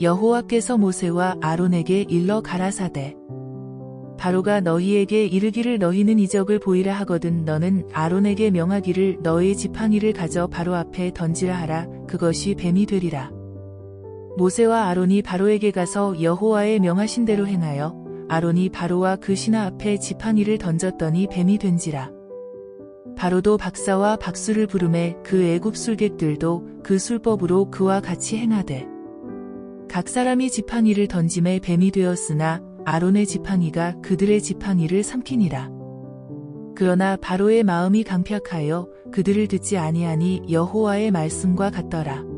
여호와께서 모세와 아론에게 일러 가라사대. 바로가 너희에게 이르기를 너희는 이적을 보이라 하거든 너는 아론에게 명하기를 너의 지팡이를 가져 바로 앞에 던지라 하라. 그것이 뱀이 되리라. 모세와 아론이 바로에게 가서 여호와의 명하신 대로 행하여 아론이 바로와 그 신하 앞에 지팡이를 던졌더니 뱀이 된지라. 바로도 박사와 박수를 부르매 그 애굽 술객들도 그 술법으로 그와 같이 행하되 각 사람이 지팡이를 던짐에 뱀이 되었으나 아론의 지팡이가 그들의 지팡이를 삼키니라. 그러나 바로의 마음이 강팍하여 그들을 듣지 아니하니 여호와의 말씀과 같더라.